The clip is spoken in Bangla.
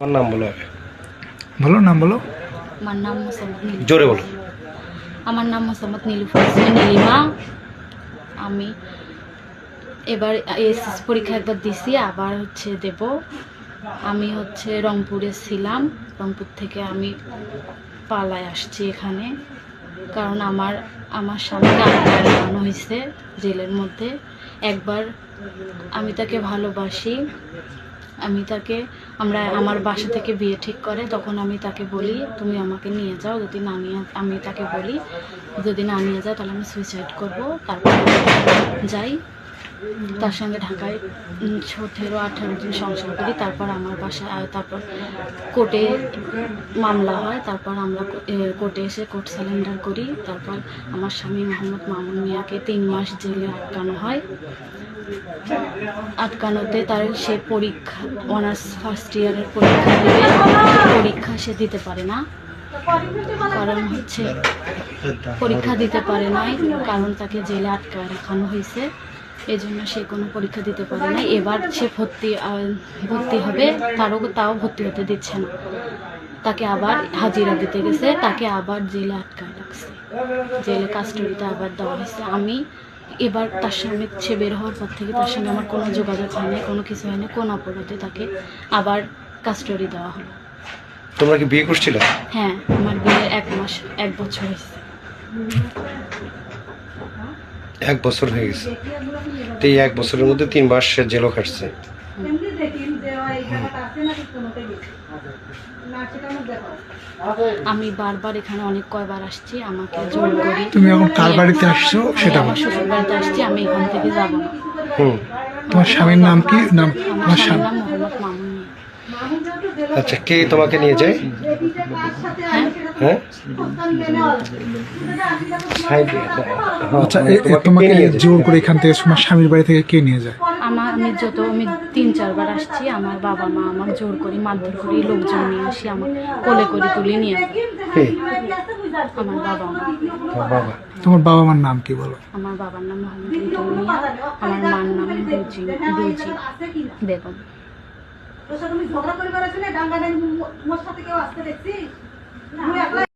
আমার নাম বলো বলো নাম বলো। আমার নাম মোসাম্মদ জোরে বলো। আমার নাম মোসাম্মদ নীলুফার হোসেন নীলিমা। আমি এবার এসএস পরীক্ষা একবার দিছি আবার হচ্ছে দেব। আমি হচ্ছে রংপুরে ছিলাম রংপুর থেকে আমি পালায় আসছি এখানে। কারণ আমার আমার স্বামীকে আটকায় লাগানো হয়েছে জেলের মধ্যে। একবার আমি তাকে ভালোবাসি আমি তাকে আমরা আমার বাসা থেকে বিয়ে ঠিক করে, তখন আমি তাকে বলি, তুমি আমাকে নিয়ে যাও, যদি না নিয়ে আমি তাকে বলি, যদি না নিয়ে যাও, তাহলে আমি সুইসাইড করব, তারপর যাই। তার সঙ্গে ঢাকায় সতেরো আঠারো দিন সংসার করি। তারপর আমার বাসায় তারপর কোর্টে মামলা হয়। তারপর আমরা কোর্টে এসে কোর্ট স্যালেন্ডার করি। তারপর আমার স্বামী মোহাম্মদ মামুন মিয়াকে তিন মাস জেলে আটকানো হয়। আটকানোতে তার সে পরীক্ষা অনার্স ফার্স্ট ইয়ারের পরীক্ষা দেবে পরীক্ষা সে দিতে পারে না। কারণ হচ্ছে পরীক্ষা দিতে পারে নাই কারণ তাকে জেলে আটকায় রাখানো হয়েছে। এই জন্য সে কোনো পরীক্ষা দিতে পারে না। এবার সে ভর্তি ভর্তি হবে তারও তাও ভর্তি হতে দিচ্ছে না। তাকে আবার হাজিরা দিতে গেছে তাকে আবার জেলে আটকায় রাখছে। জেলে কাস্টডিতে আবার দেওয়া হয়েছে। আমি এবার তার সঙ্গে সে বের হওয়ার পর থেকে তার সঙ্গে আমার কোনো যোগাযোগ হয়নি কোনো কিছু হয়নি কোন অপরাধে তাকে আবার কাস্টডি দেওয়া হলো। তোমরা কি বিয়ে করছিলে? হ্যাঁ আমার বিয়ের এক মাস এক বছর হয়েছে। এক বছর হয়ে গেছে। তো এই এক বছরের মধ্যে তিন মাস সে জেলও কাটছে আমি বারবার এখানে অনেক কয়বার আসছি আমাকে জোর করি তুমি এখন কার বাড়িতে আসছো সেটা আমার বলো শ্বশুর বাড়িতে আসছি আমি এখান থেকে যাব। না হুম। তোমার স্বামীর নাম কি? নাম আমার তোমার স্বামী নাম মোহাম্মদ মামুন। আচ্ছা কে তোমাকে নিয়ে যায়? হ্যাঁ? হ্যাঁ। আচ্ছা এ- এ তোমাকে জোর করে এখান থেকে তোমার স্বামীর বাড়ি থেকে কে নিয়ে যায়? আমার আমি যত আমি তিন চারবার আসছি আমার বাবা মা আমার জোর করি মারধর করি লোকজন নিয়ে আসি আমার কোলে করে তুলে নিয়ে। আমার বাবা মা। বাবা? তোমার বাবা মার নাম কি বলো? আমার বাবার নাম মোহাম্মদ আমার মার নাম বেগম। তোর সাথে তুমি ঝগড়া করিবার আছে না ডাঙ্গা ডাঙ্গি মোর সাথে কেউ আসতে দেখছি?